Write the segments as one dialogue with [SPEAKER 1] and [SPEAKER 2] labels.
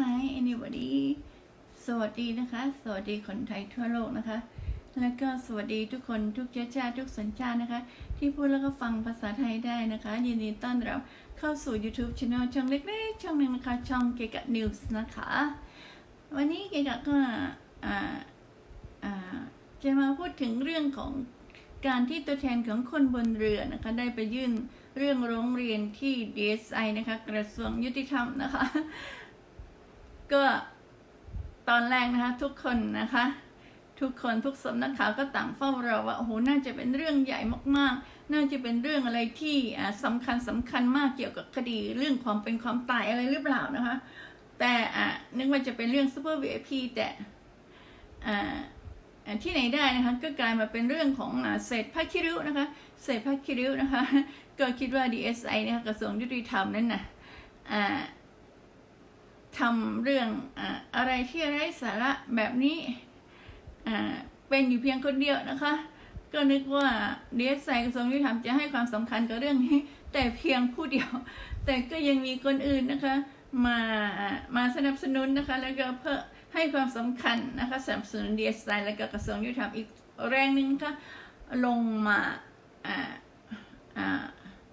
[SPEAKER 1] Hi anybody สวัสดีนะคะ สวัสดีคนไทยทั่วโลกนะคะ แล้วก็สวัสดีทุกคนทุกเชื้อชาติทุกสัญชาตินะคะ ที่พูดแล้วก็ฟังภาษาไทยได้นะคะ ยินดีต้อนรับเข้าสู่ YouTube Channel ช่องเล็กๆ ช่องหนึ่งนะคะ ช่องเกกะนิวส์นะคะ วันนี้เกกะก็จะมาพูดถึงเรื่องของการที่ตัวแทนของคนบนเรือนะคะ ได้ไปยื่นเรื่องร้องเรียนที่ DSI นะคะ กระทรวงยุติธรรมนะคะ ก็ตอนแรกนะคะทุกคนนะคะ ทุกคนทุกสำนักข่าวก็ต่างเฝ้ารอว่าโอ้โหน่าจะเป็นเรื่องใหญ่มากๆ น่าจะเป็นเรื่องอะไรที่อ่าสำคัญสำคัญมากเกี่ยวกับคดีเรื่องความเป็นความตายอะไรหรือเปล่านะคะ แต่อะนึกว่าจะเป็นเรื่องซูเปอร์ VIP แต่อ่าอ่ที่ไหนได้นะคะก็กลายมาเป็นเรื่องของอ่าเศษผ้าคิริ้วนะคะเศษผ้าคิริ้วนะคะ ก็คิดว่า DSI นะคะกระทรวงยุติธรรมนั่นนะอ่า ทำเรื่องออะไรที่ไร้สาระแบบนี้เป็นอยู่เพียงคนเดียวนะคะ ก็นึกว่าดีเอสไอกระทรวงยุติธรรมจะให้ความสำคัญกับเรื่องนี้ แต่เพียงผู้เดียว แต่ก็ยังมีคนอื่นนะคะมามาสนับสนุนนะคะ แล้วก็เพื่อให้ความสำคัญนะคะสนับสนุนดีเอสไอแล้วก็กระทรวงยุติธรรมอีกแรงหนึ่งค่ะลงมา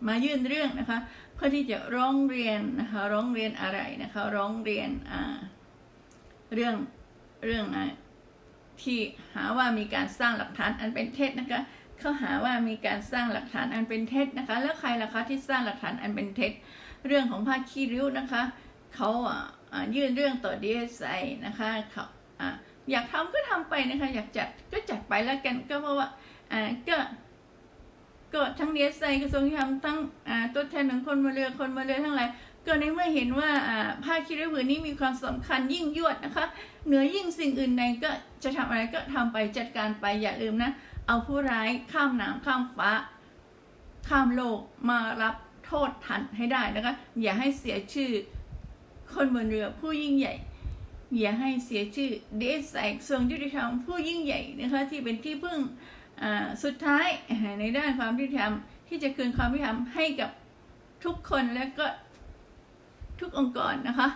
[SPEAKER 1] มายื่นเรื่องนะคะ เพื่อที่จะร้องเรียนนะคะร้องเรียนอะไรนะคะร้องเรียนเรื่องเรื่องที่หาว่ามีการสร้างหลักฐานอันเป็นเท็จนะคะเขาหาว่ามีการสร้างหลักฐานอันเป็นเท็จนะคะ แล้วใครล่ะคะที่สร้างหลักฐานอันเป็นเท็จ เรื่องของผ้าขี้ริ้วนะคะเขาอะยื่นเรื่องต่อ DSI นะคะเขาอ่าอยากทำก็ทำไปนะคะ อยากจัดก็จัดไปแล้วกันก็เพราะว่าอ่ ก็ทั้งดีเอสไอกระทรวงยุติธรรมทั้งตัวแทนของคนมาเรือคนมาเรือทั้งหลายก็ในเมื่อเห็นว่าผ้าคีริ้วผืนนี้มีความสำคัญยิ่งยวดนะคะ เหนือยิ่งสิ่งอื่นใดก็จะทำอะไรก็ทำไปจัดการไปอย่าลืมนะ เอาผู้ร้ายข้ามน้ำข้ามฟ้า ข้ามโลกมารับโทษทันให้ได้นะคะ อย่าให้เสียชื่อคนบนเรือผู้ยิ่งใหญ่ อย่าให้เสียชื่อเดสไอกระทรวงยุติธรรมผู้ยิ่งใหญ่นะคะที่เป็นที่พึ่ง สุดท้ายในด้านความยุติธรรมที่จะคืนความยุติธรรมให้กับทุกคนและก็ทุกองค์กรนะคะ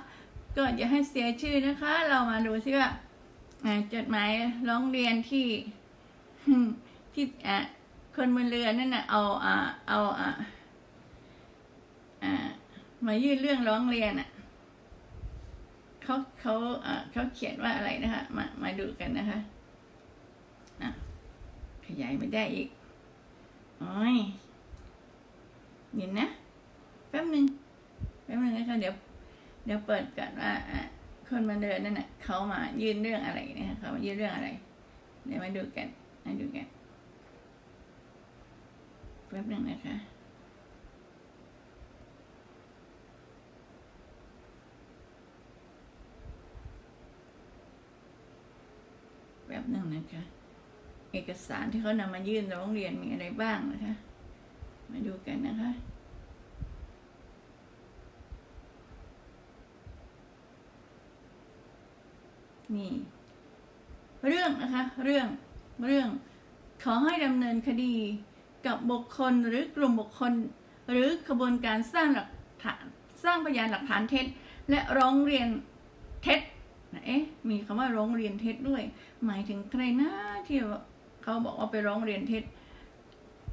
[SPEAKER 1] ก็อย่าให้เสียชื่อนะคะ เรามาดูซิว่าจดหมายร้องเรียนที่ที่คนบนเรือนั่นนะเอาอ่าเอาอ่าอ่ามายื่นเรื่องร้องเรียนอะเขาเขาเขาเขียนว่าอะไรนะคะ มามาดูกันนะคะ ยายไม่ได้อีกโอ้ยเดี๋ยวนะ แป๊บหนึ่งแป๊บหนึ่งนะคะเดี๋ยว เดี๋ยวเปิดก่อนว่าคนมาเดินนั่นน่ะเขามายื่นเรื่องอะไรนะคะเขามายื่นเรื่องอะไร เดี๋ยวมาดูกันมาดูกันแป๊บหนึ่งนะคะแป๊บหนึ่งนะคะ เอกสารที่เขานำมายื่นร้องเรียนมีอะไรบ้างนะคะ มาดูกันนะคะนี่เรื่องนะคะเรื่องเรื่องขอให้ดำเนินคดีกับบุคคลหรือกลุ่มบุคคล หรือขบวนการสร้างหลักฐานสร้างพยานหลักฐานเท็จ และร้องเรียนเท็จเอ๊ะมีคำว่าร้องเรียนเท็จด้วย หมายถึงใครนะที่ เขาบอกว่าไปร้องเรียนเท็จ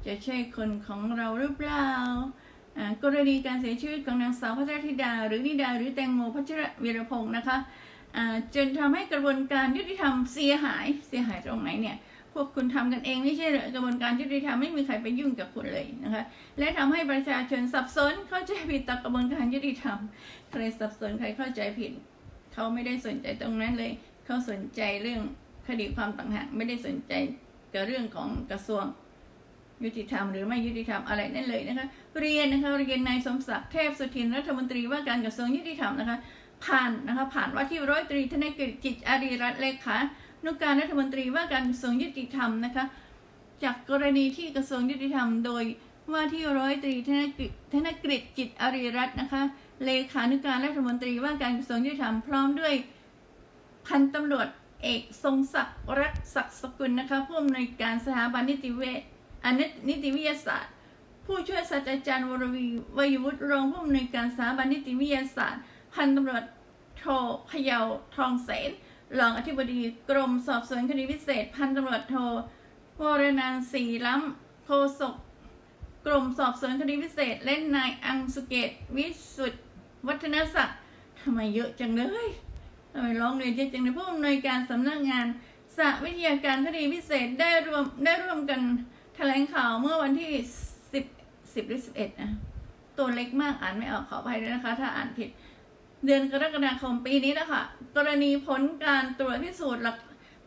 [SPEAKER 1] จะใช่คนของเราหรือเปล่ากรณีการเสียชีวิตของนางสาวพัชรธิดา หรือนิดาหรือแตงโมพัชรวีรพงศ์นะคะอ่าจนทำให้กระบวนการยุติธรรมเสียหายเสียหายตรงไหนเนี่ยพวกคุณทำกันเองไม่ใช่กระบวนการยุติธรรมไม่มีใครไปยุ่งกับคุณเลยนะคะและทำให้ประชาชนสับสนเข้าใจผิดต่อกระบวนการยุติธรรมใครสับสนใครเข้าใจผิดเขาไม่ได้สนใจตรงนั้นเลย เขาสนใจเรื่องคดีความต่างหากไม่ได้สนใจ กับเรื่องของกระทรวงยุติธรรมหรือไม่ยุติธรรมอะไรนั่นเลยนะคะ เรียนนะคะเรียนนายสมศักดิ์เทพสุทินรัฐมนตรีว่าการกระทรวงยุติธรรมนะคะ ผ่านนะคะผ่านว่าที่ร้อยตรีธนกฤษจิตอารีรัตน์เลขานุกการรัฐมนตรีว่าการกระทรวงยุติธรรมนะคะ จากกรณีที่กระทรวงยุติธรรม โดยว่าที่ร้อยตรีธนกฤษธนกฤษจิตอารีรัตน์นะคะ เลขานุการรัฐมนตรีว่าการกระทรวงยุติธรรมพร้อมด้วยพันตำรวจ เอกทรงศักดิ์รักศักดิ์สกุลนะคะผู้อำนวยการสถาบันนิติเวชอนินิติวิทยาศาสตร์ ผู้ช่วยศาสตราจารย์วรวีวัยวุฒิรองผู้อำนวยการสถาบันนิติวิทยาศาสตร์ พันตำรวจโทพยาทองเสนรองอธิบดีกรมสอบสวนคดีพิเศษ พันตำรวจโทวรนันศรีล้ำโฆษกกรมสอบสวนคดีพิเศษและนายอังสุเกตวิสุทธวัฒนศักดิ์ทำไมเยอะจังเลยำไมร้องเรียนเยอะจังเลยผู้อำนวยการสำนักงานสหวิทยาการคดีพิเศษได้รวมได้ร่วมกันแถลงข่าวเมื่อวันที่ 10 10หรือ11นะตัวเล็กมากอ่านไม่ออกขออภัยด้วยนะคะ ถ้าอ่านผิด เดือนกรกฎาคมปีนี้นะคะกรณีผลการตรวจพิสูจน์หลัก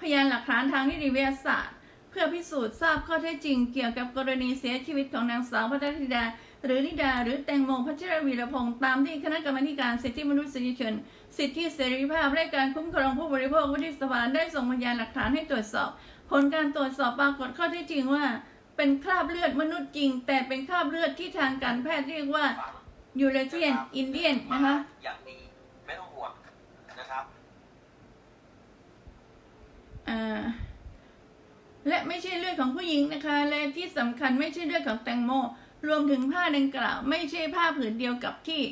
[SPEAKER 1] พยานหลักฐานทางนิติวิทยาศาสตร์ เพื่อพิสูจน์ทราบข้อเท็จจริงเกี่ยวกับกรณีเสียชีวิตของนางสาวพัทรธิดา หรือนิดา หรือแตงโมพัชรวีรพงศ์ตามที่คณะกรรมการสิทธิมนุษยชน สิทธิเสรีภาพและการคุ้มครองผู้บริโภควุฒิสภาได้ส่งพยานหลักฐานให้ตรวจสอบ ผลการตรวจสอบปรากฏข้อเท็จจริงว่า เป็นคราบเลือดมนุษย์จริง แต่เป็นคราบเลือดที่ทางการแพทย์เรียกว่ายูเรเทียนอินเดียนนะคะ
[SPEAKER 2] อย่างดีไม่ต้องห่วงนะครับ
[SPEAKER 1] อ่าและไม่ใช่เลือดของผู้หญิงนะคะ และที่สำคัญไม่ใช่เลือดของแตงโม รวมถึงผ้าดังกล่าว ไม่ใช่ผ้าผืนเดียวกับที่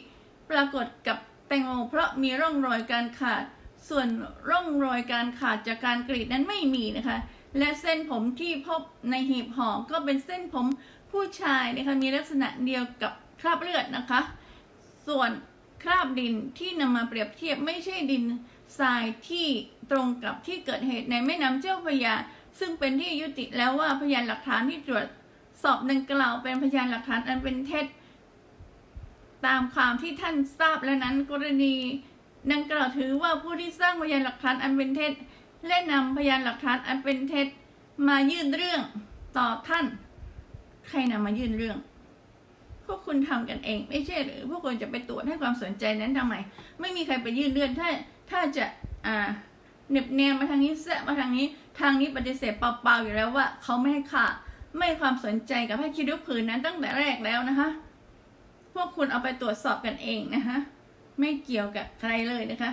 [SPEAKER 1] ปรากฏกับ แตงโมเพราะมีร่องรอยการขาด ส่วนร่องรอยการขาดจากการกรีดนั้นไม่มีนะคะ และเส้นผมที่พบในหีบห่อก็เป็นเส้นผมผู้ชายนะคะมีลักษณะเดียวกับคราบเลือดนะคะ ส่วนคราบดินที่นำมาเปรียบเทียบไม่ใช่ดินทรายที่ตรงกับที่เกิดเหตุในแม่น้ำเจ้าพระยา ซึ่งเป็นที่ยุติแล้วว่าพยานหลักฐานที่ตรวจสอบดังกล่าวเป็นพยานหลักฐานอันเป็นเท็จ ตามความที่ท่านทราบแล้วนั้นกรณีดังกล่าวถือว่าผู้ที่สร้างพยานหลักฐานอันเป็นเท็จและนำพยานหลักฐานอันเป็นเท็จมายื่นเรื่องต่อท่าน ใครนำมายื่นเรื่อง พวกคุณทำกันเอง ไม่ใช่หรือพวกคุณจะไปตรวจให้ความสนใจนั้นทำไม ไม่มีใครไปยื่นเรื่องถ้าถ้าจะอ่าเน็บแนมมาทางนี้แซะมาทางนี้ ทางนี้ปฏิเสธเปล่าๆอยู่แล้วว่าเขาไม่ให้ค่าไม่ความสนใจกับผ้คิริ้วผืนนั้นตั้งแต่แรกแล้วนะคะ พวกคุณเอาไปตรวจสอบกันเองนะคะ ไม่เกี่ยวกับใครเลยนะคะ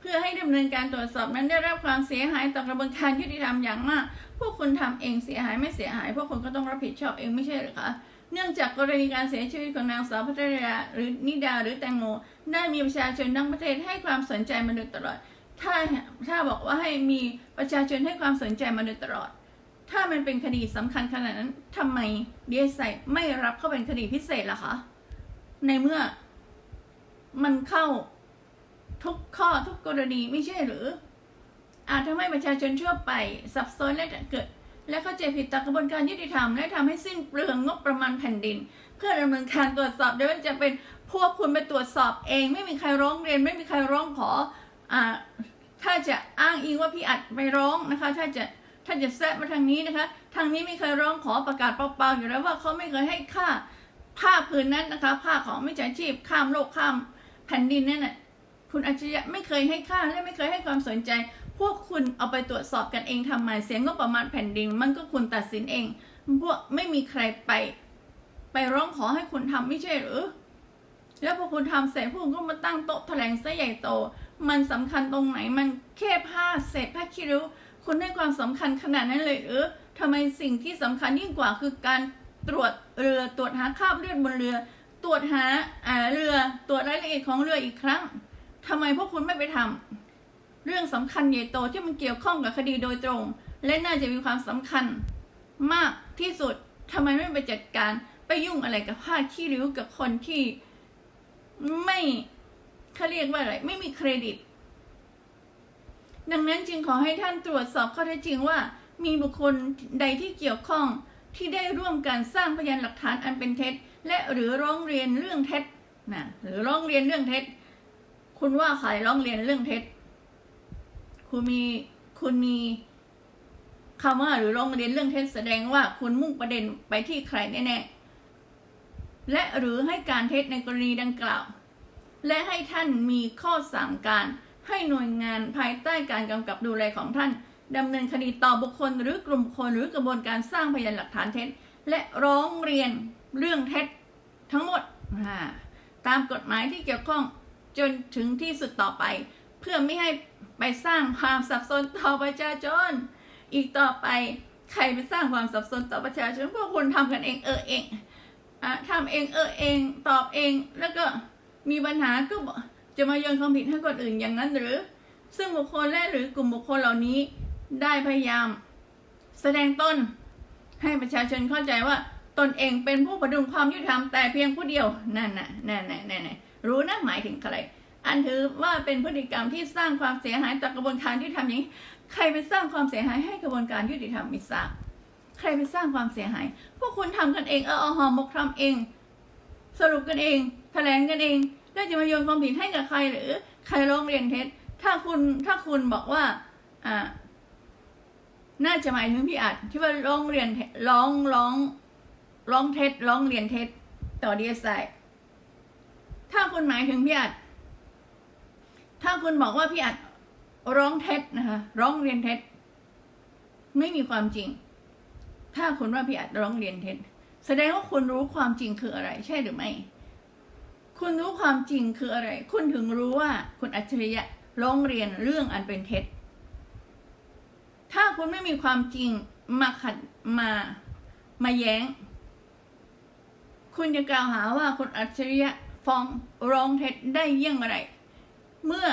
[SPEAKER 1] เพื่อให้ดำเนินการตรวจสอบนั้นได้รับความเสียหายต่อกระบวนการยุติธรรมอย่างมาก พวกคุณทำเองเสียหายไม่เสียหาย พวกคุณก็ต้องรับผิดชอบเองไม่ใช่หรือคะเนื่องจากกรณีการเสียชีวิตของนางสาวพัทรยาหรือนิดาหรือแตงโมได้มีประชาชนทั้งประเทศให้ความสนใจมาโดยตลอด ถ้าถ้าบอกว่าให้มีประชาชนให้ความสนใจมาโดยตลอด ถ้ามันเป็นคดีสำคัญขนาดนั้นทำไมดีเอสไอไม่รับเข้าเป็นคดีพิเศษล่ะคะ ในเมื่อมันเข้าทุกข้อทุกกรณีไม่ใช่หรือ อาจทำให้ประชาชนทั่วไป สับสนและเกิด และเข้าใจผิดต่อกระบวนการยุติธรรม และทำให้สิ้นเปลืองงบประมาณแผ่นดิน เพื่อดำเนินการตรวจสอบโดยว่าจะเป็นพวกคุณไปตรวจสอบเอง ไม่มีใครร้องเรียน ไม่มีใครร้องขออ่าถ้าจะอ้างอิงว่าพี่อัดไปร้องนะคะ ถ้าจะถ้าจะแซะมาทางนี้นะคะ ทางนี้ไม่เคยร้องขอประกาศเปล่าๆอยู่แล้วว่าเขาไม่เคยให้ค่า ผ้าผืนนั้นนะคะ ผ้าของมิจฉาชีพข้ามโลกข้ามแผ่นดินนั่นน่ะคุณอัจฉริยะไม่เคยให้ค่าและไม่เคยให้ความสนใจ พวกคุณเอาไปตรวจสอบกันเองทำไมเสียงก็ประมาณแผ่นดิน มันก็คุณตัดสินเอง พวกไม่มีใครไป ไปร้องขอให้คุณทำไม่ใช่หรือ แล้วพอคุณทำเสร็จพวกคุณก็มาตั้งโต๊ะแถลงซะใหญ่โต มันสำคัญตรงไหนมันแค่ผ้าเศษผ้าคิริ้วคุณให้ความสำคัญขนาดนั้นเลยหรือทำไมสิ่งที่สำคัญยิ่งกว่าคือการ ตรวจเรือตรวจหาคราบเลือดบนเรือ ตรวจหาอ่าเรือตรวจรายละเอียดของเรืออีกครั้งทำไมพวกคุณไม่ไปทำเรื่องสำคัญใหญ่โตที่มันเกี่ยวข้องกับคดีโดยตรง และน่าจะมีความสำคัญ มากที่สุดทำไมไม่ไปจัดการไปยุ่งอะไรกับผ้าขี้ริ้วกับคนที่ไม่เขาเรียกว่าอะไรไม่มีเครดิต ดังนั้นจึงขอให้ท่านตรวจสอบข้อเท็จจริงว่ามีบุคคลใดที่เกี่ยวข้อง ที่ได้ร่วมกันสร้างพยานหลักฐานอันเป็นเท็จ และหรือร้องเรียนเรื่องเท็จนะหรือร้องเรียนเรื่องเท็จ คุณว่าใครร้องเรียนเรื่องเท็จ คุณมีคุณมีคำว่าหรือร้องเรียนเรื่องเท็จแสดงว่าคุณมุ่งประเด็นไปที่ใครแน่ๆและหรือให้การเท็จในกรณีดังกล่าว และให้ท่านมีข้อสั่งการให้หน่วยงานภายใต้การกำกับดูแลของท่าน ดำเนินคดีต่อบุคคลหรือกลุ่มคนหรือกระบวนการสร้างพยานหลักฐานเท็จ และร้องเรียนเรื่องเท็จทั้งหมดอ่าตามกฎหมายที่เกี่ยวข้องจนถึงที่สุดต่อไป เพื่อไม่ให้ไปสร้างความสับสนต่อประชาชนอีกต่อไปใครไปสร้างความสับสนต่อประชาชนพวกคุณทำกันเองเออเองอะทำเองเออเอง ตอบเอง แล้วก็มีปัญหาก็บอกจะมาโยนความผิดให้คนอื่นอย่างนั้นหรือ ซึ่งบุคคลและหรือกลุ่มบุคคลเหล่านี้ ได้พยายาม แสดงตนให้ประชาชนเข้าใจว่าตนเองเป็นผู้ประดุงความยุติธรรมแต่เพียงผู้เดียวนั่นน่ะนั่นน่ะนั่นน่ะรู้นะหมายถึงใคร อันถือว่าเป็นพฤติกรรมที่สร้างความเสียหายต่อกระบวนการยุติธรรมอย่างนี้ ใครไปสร้างความเสียหายให้กระบวนการยุติธรรมม่ทราบใครไปสร้างความเสียหาย พวกคุณทำกันเองเอออหอมบกทำเอง สรุปกันเองแถลงกันเอง แล้วจะมาโยนความผิดให้กับใครหรือ ใครร้องเรียนเท็จ ถ้าคุณถ้าคุณบอกว่าอ่า น่าจะหมายถึงพี่อัดที่ว่าร้องเรียนร้องร้องร้องเท็จร้องเรียนเท็จต่อดีเอสไอถ้าคุณหมายถึงพี่อัดถ้าคุณบอกว่าพี่อัดร้องเท็จนะคะร้องเรียนเท็จ ไม่มีความจริง ถ้าคุณว่าพี่อัดร้องเรียนเท็จ แสดงว่าคุณรู้ความจริงคืออะไร ใช่หรือไม่ คุณรู้ความจริงคืออะไร คุณถึงรู้ว่าคุณอัจฉริยะร้องเรียนเรื่องอันเป็นเท็จ คุณไม่มีความจริงมาขัดมามาแย้ง คุณจะกล่าวหาว่าคุณอัจฉริยะฟ้องร้องเท็จได้เยี่ยงไร เมื่อ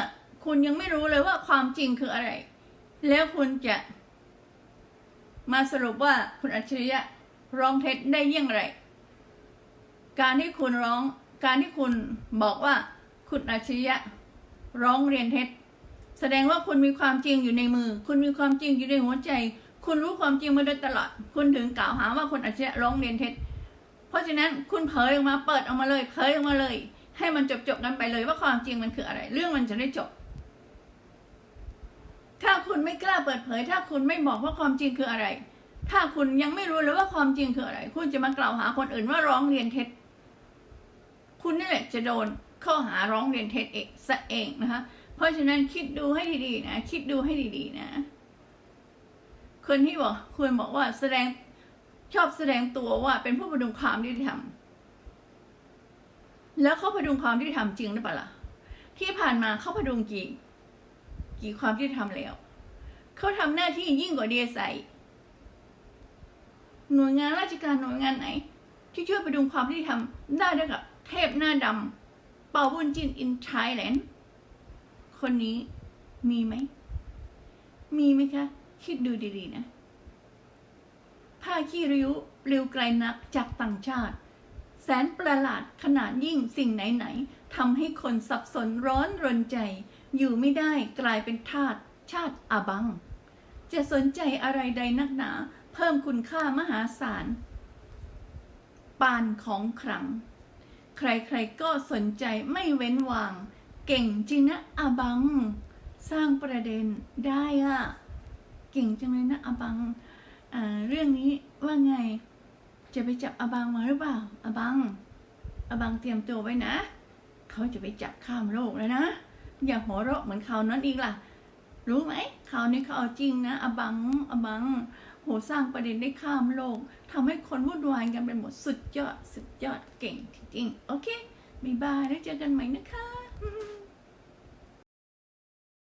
[SPEAKER 1] คุณยังไม่รู้เลยว่าความจริงคืออะไร แล้วคุณจะ มาสรุปว่าคุณอัจฉริยะร้องเท็จได้เยี่ยงไร การที่คุณร้อง การที่คุณบอกว่าคุณอัจฉริยะร้องเรียนเท็จ แสดงว่าคุณมีความจริงอยู่ในมือ คุณมีความจริงอยู่ในหัวใจ คุณรู้ความจริงมาโดยตลอด คุณถึงกล่าวหาว่าคุณอัจฉริยะร้องเรียนเท็จ เพราะฉะนั้นคุณเผยออกมาเปิดออกมาเลยเผยออกมาเลย ให้มันจบจบกันไปเลยว่าความจริงมันคืออะไร เรื่องมันจะได้จบ ถ้าคุณไม่กล้าเปิดเผย ถ้าคุณไม่บอกว่าความจริงคืออะไร ถ้าคุณยังไม่รู้เลยว่าความจริงคืออะไร คุณจะมากล่าวหาคนอื่นว่าร้องเรียนเท็จ คุณนี่แหละจะโดนข้อหาร้องเรียนเท็จเองซะเองนะคะ เพราะฉะนั้นคิดดูให้ดีๆนะ คิดดูให้ดีๆนะ คนที่บอกคุณบอกว่าแสดงชอบแสดงตัวว่าเป็นผู้ประดุงความยุติธรรมแล้วเขาประดุงความยุติธรรมจริงหรือเปล่าล่ะ ที่ผ่านมาเขาประดุงกี่ กี่ความยุติธรรมแล้วเขาทำหน้าที่ยิ่งกว่าดีเอสหน่วยงานราชการหน่วยงานไหน ที่ช่วยประดุงความยุติธรรมได้ด้วยกับเทพหน้าดำเป่าบุญจินอินไทยแลนด์ คนนี้มีไหม มีไหมคะ คิดดูดีๆนะ ผ้าขี้ริ้วปลิวไกลนักจากต่างชาติ แสนประหลาดขนาดยิ่งสิ่งไหนๆทำให้คนสับสนร้อนรนใจ อยู่ไม่ได้กลายเป็นทาสชาติอาบัง จะสนใจอะไรใดนักหนา เพิ่มคุณค่ามหาศาลปานของขลัง ใครๆก็สนใจไม่เว้นวาง เก่งจริงนะอาบัง สร้างประเด็นได้อะเก่งจังเลยนะอาบังเรื่องนี้ว่าไง จะไปจับอาบังมาหรือเปล่าอาบังอาบังเตรียมตัวไว้นะ เขาจะไปจับข้ามโลกแล้วนะ อย่าหัวเราะเหมือนคราวนั้นอีกล่ะ รู้ไหมคราวนี้เขาเอาจริงนะอาบังอาบังโหสร้างประเด็นได้ข้ามโลกทำให้คนวุ่นวายกันไปหมดสุดยอดสุดยอดเก่งจริงโอเคบ๊ายบายแล้วเจอกันใหม่นะคะ